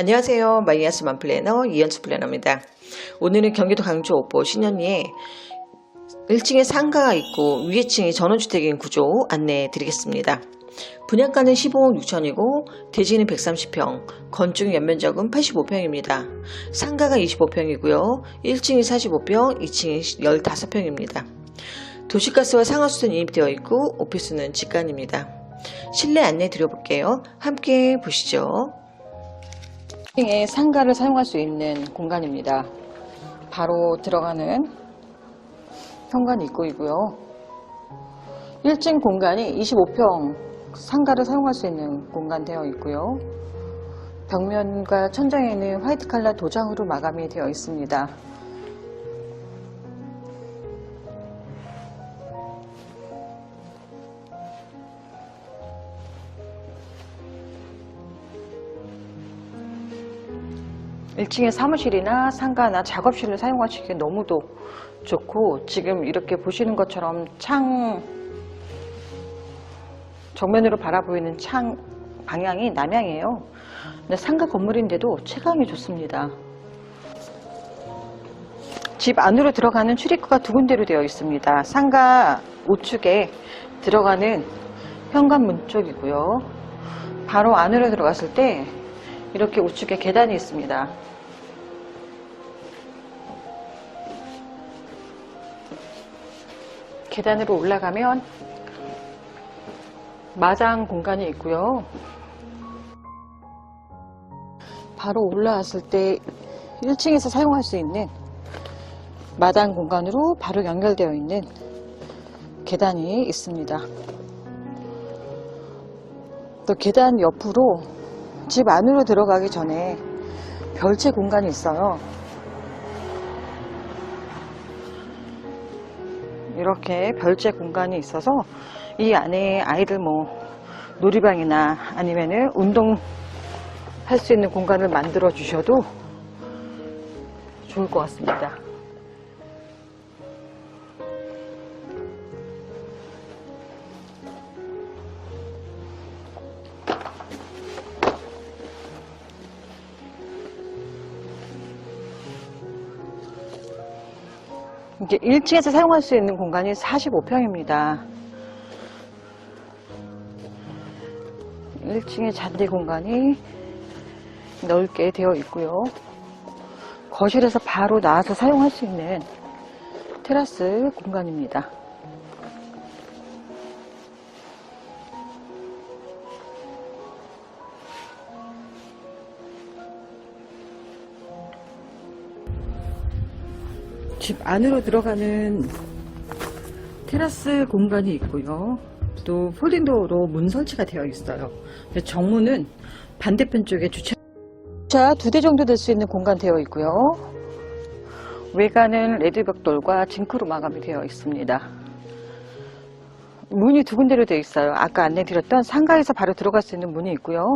안녕하세요. 마이아스 만 플래너 이현수 플래너입니다. 오늘은 경기도 강주 오보 신현리에 1층에 상가가 있고 위에 층이 전원주택인 구조 안내해 드리겠습니다. 분양가는 15억 6천이고 대지는 130평, 건축 연면적은 85평입니다. 상가가 25평이고요. 1층이 45평, 2층이 15평입니다. 도시가스와 상하수도 인입되어 있고 오피스는 직관입니다. 실내 안내 드려볼게요. 함께 보시죠. 1층에 상가를 사용할 수 있는 공간입니다. 바로 들어가는 현관 입구이고요. 1층 공간이 25평 상가를 사용할 수 있는 공간 되어 있고요. 벽면과 천장에는 화이트 칼라 도장으로 마감이 되어 있습니다. 일층에 사무실이나 상가나 작업실을 사용하시기에 너무도 좋고 지금 이렇게 보시는 것처럼 창 정면으로 바라보이는 창 방향이 남향이에요. 근데 상가 건물인데도 채광이 좋습니다. 집 안으로 들어가는 출입구가 두 군데로 되어 있습니다. 상가 우측에 들어가는 현관문 쪽이고요. 바로 안으로 들어갔을 때 이렇게 우측에 계단이 있습니다. 계단으로 올라가면 마당 공간이 있고요. 바로 올라왔을 때 1층에서 사용할 수 있는 마당 공간으로 바로 연결되어 있는 계단이 있습니다. 또 계단 옆으로 집 안으로 들어가기 전에 별채 공간이 있어요. 이렇게 별채 공간이 있어서 이 안에 아이들 뭐 놀이방이나 아니면은 운동 할 수 있는 공간을 만들어 주셔도 좋을 것 같습니다. 이제 1층에서 사용할 수 있는 공간이 45평입니다. 1층에 잔디 공간이 넓게 되어 있고요. 거실에서 바로 나와서 사용할 수 있는 테라스 공간입니다. 집 안으로 들어가는 테라스 공간이 있고요. 또 폴딩도어로 문 설치가 되어 있어요. 정문은 반대편 쪽에 주차 두 대 정도 될 수 있는 공간 되어 있고요. 외관은 레드 벽돌과 징크로 마감이 되어 있습니다. 문이 두 군데로 되어 있어요. 아까 안내 드렸던 상가에서 바로 들어갈 수 있는 문이 있고요.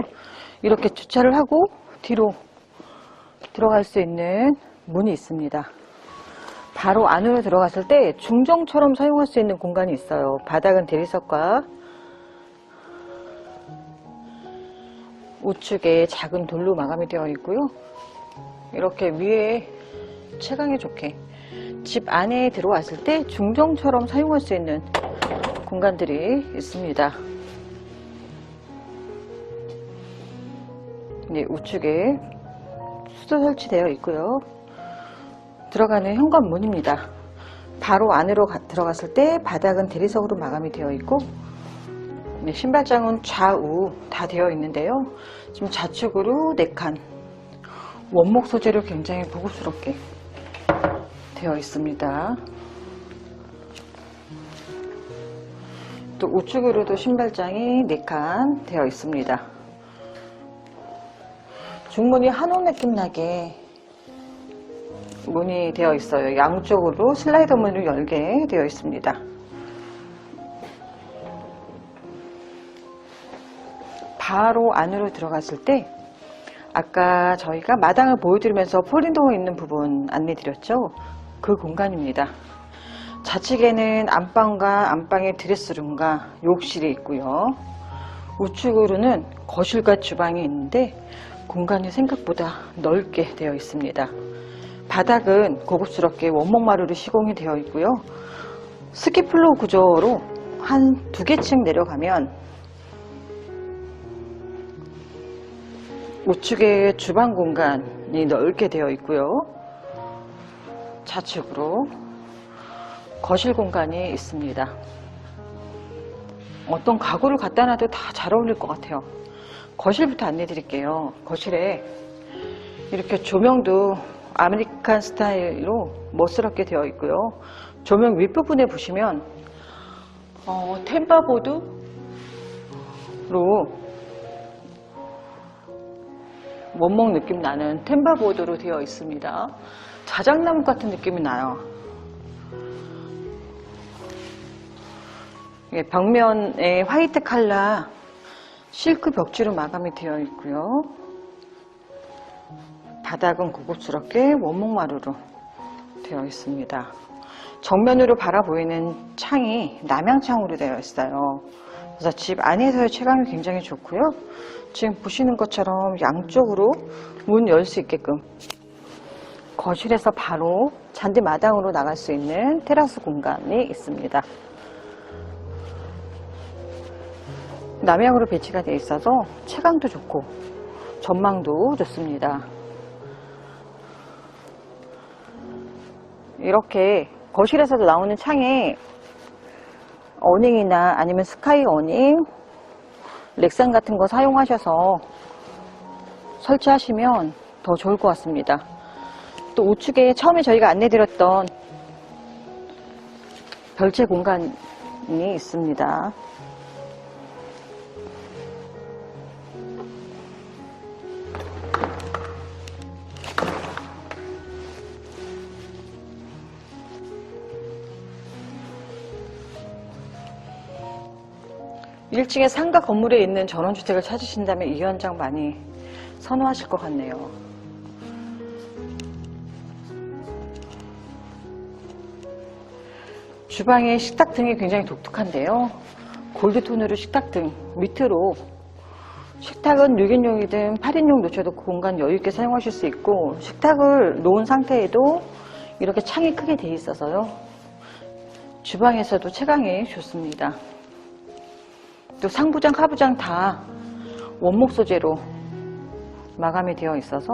이렇게 주차를 하고 뒤로 들어갈 수 있는 문이 있습니다. 바로 안으로 들어갔을 때 중정처럼 사용할 수 있는 공간이 있어요. 바닥은 대리석과 우측에 작은 돌로 마감이 되어 있고요. 이렇게 위에 채광이 좋게 집 안에 들어왔을 때 중정처럼 사용할 수 있는 공간들이 있습니다. 네, 우측에 수도 설치되어 있고요. 들어가는 현관문입니다. 바로 안으로 가- 들어갔을 때 바닥은 대리석으로 마감이 되어 있고 네, 신발장은 좌우 다 되어 있는데요. 지금 좌측으로 4칸 원목 소재로 굉장히 고급스럽게 되어 있습니다. 또 우측으로도 신발장이 4칸 되어 있습니다. 중문이 한옥 느낌 나게 문이 되어 있어요. 양쪽으로 슬라이더 문을 열게 되어 있습니다. 바로 안으로 들어갔을 때 아까 저희가 마당을 보여드리면서 폴린도어 있는 부분 안내 드렸죠? 그 공간입니다. 좌측에는 안방과 안방의 드레스룸과 욕실이 있고요. 우측으로는 거실과 주방이 있는데 공간이 생각보다 넓게 되어 있습니다. 바닥은 고급스럽게 원목마루로 시공이 되어 있고요. 스키플로우 구조로 한 두 개 층 내려가면 우측에 주방 공간이 넓게 되어 있고요. 좌측으로 거실 공간이 있습니다. 어떤 가구를 갖다 놔도 다 잘 어울릴 것 같아요. 거실부터 안내 드릴게요. 거실에 이렇게 조명도 아메리칸 스타일로 멋스럽게 되어 있고요. 조명 윗부분에 보시면 어, 템바보드로 원목 느낌 나는 템바보드로 되어 있습니다. 자작나무 같은 느낌이 나요. 예, 벽면에 화이트 칼라 실크 벽지로 마감이 되어 있고요. 바닥은 고급스럽게 원목마루로 되어 있습니다. 정면으로 바라보이는 창이 남향창으로 되어 있어요. 그래서 집 안에서의 체감이 굉장히 좋고요. 지금 보시는 것처럼 양쪽으로 문 열 수 있게끔 거실에서 바로 잔디 마당으로 나갈 수 있는 테라스 공간이 있습니다. 남향으로 배치가 되어 있어서 체감도 좋고 전망도 좋습니다. 이렇게 거실에서도 나오는 창에 어닝이나 아니면 스카이 어닝, 렉산 같은 거 사용하셔서 설치하시면 더 좋을 것 같습니다. 또 우측에 처음에 저희가 안내드렸던 별채 공간이 있습니다. 일층의 상가 건물에 있는 전원주택을 찾으신다면 이 현장 많이 선호하실 것 같네요. 주방의 식탁 등이 굉장히 독특한데요. 골드톤으로 식탁 등 밑으로 식탁은 6인용이든 8인용 놓쳐도 공간 여유있게 사용하실 수 있고 식탁을 놓은 상태에도 이렇게 창이 크게 돼 있어서요. 주방에서도 채광이 좋습니다. 또 상부장, 하부장 다 원목 소재로 마감이 되어 있어서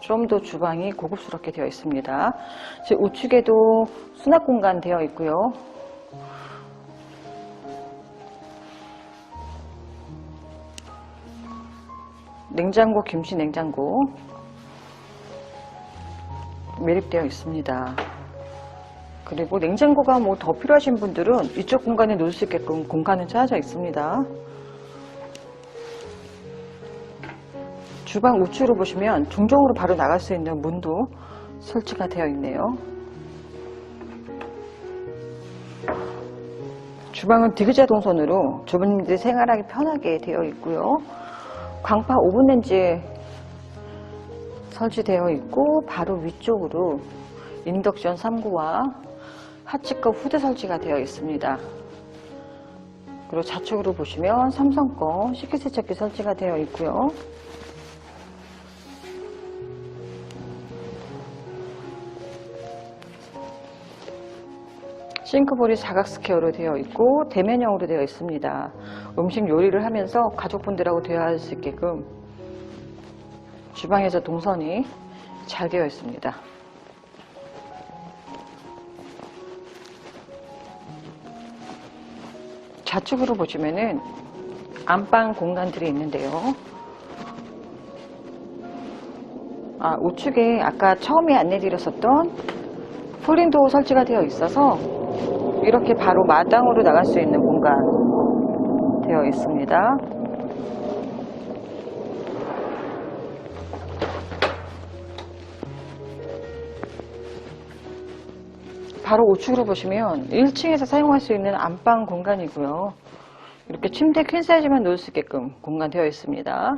좀 더 주방이 고급스럽게 되어 있습니다. 우측에도 수납 공간 되어 있고요. 냉장고, 김치 냉장고 매립되어 있습니다. 그리고 냉장고가 뭐 더 필요하신 분들은 이쪽 공간에 놓을 수 있게끔 공간은 짜져 있습니다. 주방 우측으로 보시면 중정으로 바로 나갈 수 있는 문도 설치가 되어 있네요. 주방은 디귿자 동선으로 주부님들이 생활하기 편하게 되어 있고요. 광파 오븐 렌지 설치되어 있고 바로 위쪽으로 인덕션 3구와 하치컵 후드 설치가 되어 있습니다. 그리고 좌측으로 보시면 삼성 거 식기 세척기 설치가 되어 있고요. 싱크볼이 사각 스퀘어로 되어 있고 대면형으로 되어 있습니다. 음식 요리를 하면서 가족분들하고 대화할 수 있게끔 주방에서 동선이 잘 되어 있습니다. 좌측으로 보시면은 안방 공간들이 있는데요. 아, 우측에 아까 처음에 안내드렸었던 폴린도어 설치가 되어 있어서 이렇게 바로 마당으로 나갈 수 있는 공간 되어 있습니다. 바로 우측으로 보시면 1층에서 사용할 수 있는 안방 공간이고요. 이렇게 침대 퀸 사이즈만 놓을 수 있게끔 공간 되어 있습니다.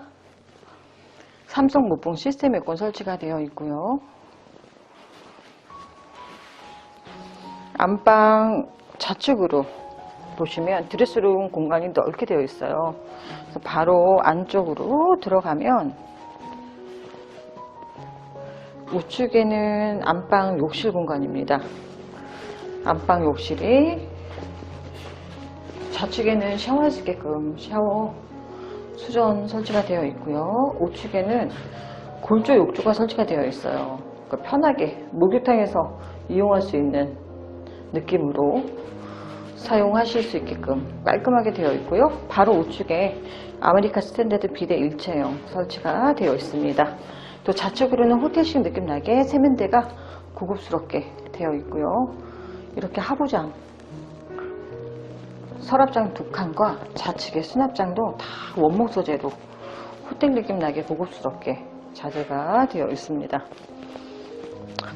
삼성 무풍 시스템 에어컨 설치가 되어 있고요. 안방 좌측으로 보시면 드레스룸 공간이 넓게 되어 있어요. 그래서 바로 안쪽으로 들어가면 우측에는 안방 욕실 공간입니다. 안방 욕실이 좌측에는 샤워할 수 있게끔 샤워 수전 설치가 되어 있고요. 우측에는 골조 욕조가 설치가 되어 있어요. 그러니까 편하게 목욕탕에서 이용할 수 있는 느낌으로 사용하실 수 있게끔 깔끔하게 되어 있고요. 바로 우측에 아메리카 스탠다드 비대 일체형 설치가 되어 있습니다. 또 좌측으로는 호텔식 느낌 나게 세면대가 고급스럽게 되어 있고요. 이렇게 하부장, 서랍장 두 칸과 좌측의 수납장도 다 원목 소재로 호텔 느낌 나게 고급스럽게 자재가 되어 있습니다.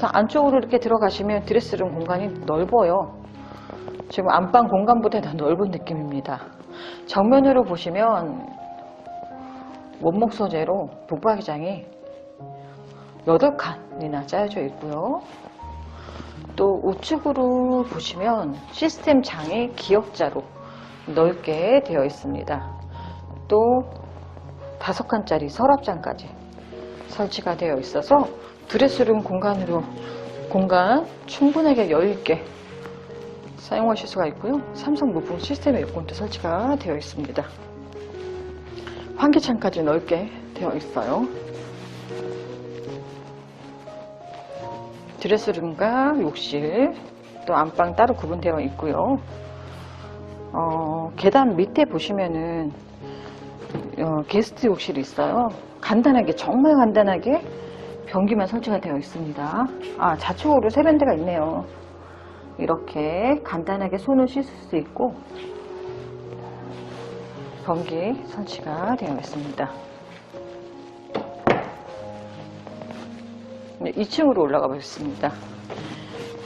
더 안쪽으로 이렇게 들어가시면 드레스룸 공간이 넓어요. 지금 안방 공간보다 더 넓은 느낌입니다. 정면으로 보시면 원목 소재로 북박이장이 8칸이나 짜여져 있고요. 또 우측으로 보시면 시스템 장이 기역자로 넓게 되어 있습니다. 또 다섯 칸짜리 서랍장까지 설치가 되어 있어서 드레스룸 공간으로 공간 충분하게 여유 있게 사용하실 수가 있고요. 삼성 무풍 시스템 에어컨도 설치가 되어 있습니다. 환기창까지 넓게 되어 있어요. 드레스룸과 욕실, 또 안방 따로 구분되어 있고요. 어, 계단 밑에 보시면은 어, 게스트 욕실이 있어요. 간단하게, 정말 간단하게 변기만 설치가 되어 있습니다. 아, 좌측으로 세면대가 있네요. 이렇게 간단하게 손을 씻을 수 있고 변기 설치가 되어 있습니다. 2층으로 올라가 보겠습니다.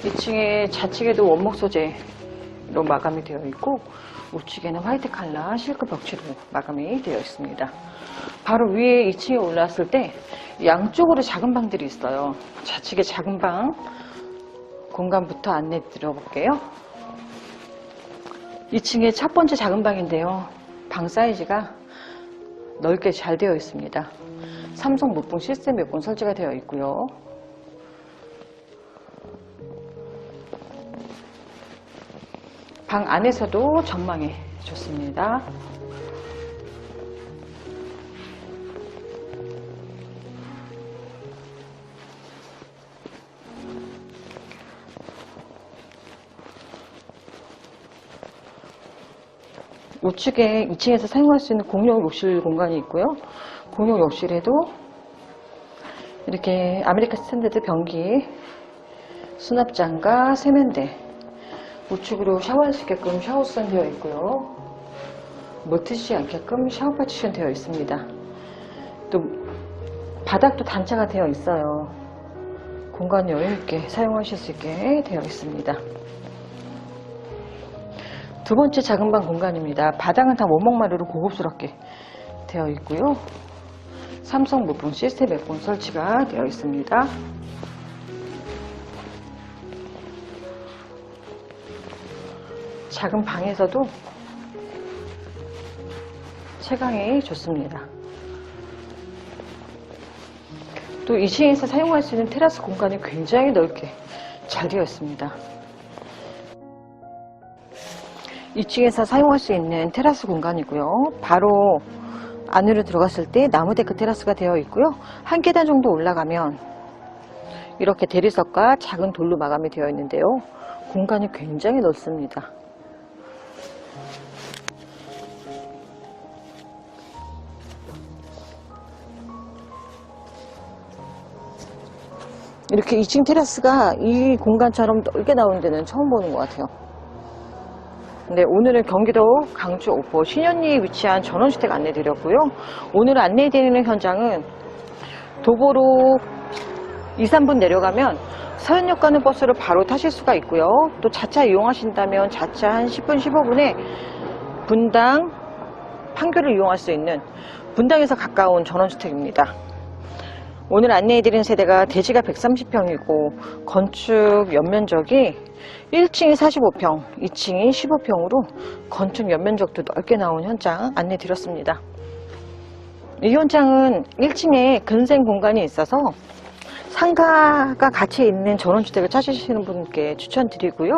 2층에 좌측에도 원목 소재로 마감이 되어 있고 우측에는 화이트 칼라 실크 벽지로 마감이 되어 있습니다. 바로 위에 2층에 올라왔을 때 양쪽으로 작은 방들이 있어요. 좌측에 작은 방 공간부터 안내 드려볼게요. 2층에 첫 번째 작은 방인데요. 방 사이즈가 넓게 잘 되어 있습니다. 삼성 무풍 시스템 에어컨 설치가 되어 있고요. 방 안에서도 전망이 좋습니다. 우측에 2층에서 사용할 수 있는 공용 욕실 공간이 있고요. 공용 욕실에도 이렇게 아메리카 스탠다드 변기, 수납장과 세면대, 우측으로 샤워할 수 있게끔 샤워 수전 되어 있고요. 물트지 않게끔 샤워 파티션 되어 있습니다. 또 바닥도 단차가 되어 있어요. 공간 여유 있게 사용하실 수 있게 되어 있습니다. 두 번째 작은 방 공간입니다. 바닥은 다 원목마루로 고급스럽게 되어 있고요. 삼성 무풍 시스템 에어컨 설치가 되어 있습니다. 작은 방에서도 채광이 좋습니다. 또 2층에서 사용할 수 있는 테라스 공간이 굉장히 넓게 잘 되어 있습니다. 2층에서 사용할 수 있는 테라스 공간이고요. 바로 안으로 들어갔을 때 나무 데크 테라스가 되어 있고요. 한 계단 정도 올라가면 이렇게 대리석과 작은 돌로 마감이 되어 있는데요. 공간이 굉장히 넓습니다. 이렇게 2층 테라스가 이 공간처럼 넓게 나오는 데는 처음 보는 것 같아요. 네, 오늘은 경기도 강주 오포 신현리에 위치한 전원주택 안내드렸고요. 오늘 안내드리는 현장은 도보로 2, 3분 내려가면 서현역 가는 버스를 바로 타실 수가 있고요. 또 자차 이용하신다면 자차 한 10분, 15분에 분당 판교를 이용할 수 있는 분당에서 가까운 전원주택입니다. 오늘 안내해드린 세대가 대지가 130평이고 건축 연면적이 1층이 45평, 2층이 15평으로 건축 연면적도 넓게 나온 현장 안내드렸습니다. 이 현장은 1층에 근생 공간이 있어서 상가가 같이 있는 전원주택을 찾으시는 분께 추천드리고요.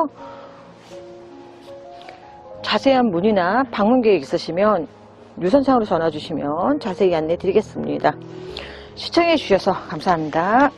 자세한 문의나 방문 계획 있으시면 유선상으로 전화 주시면 자세히 안내 드리겠습니다. 시청해 주셔서 감사합니다.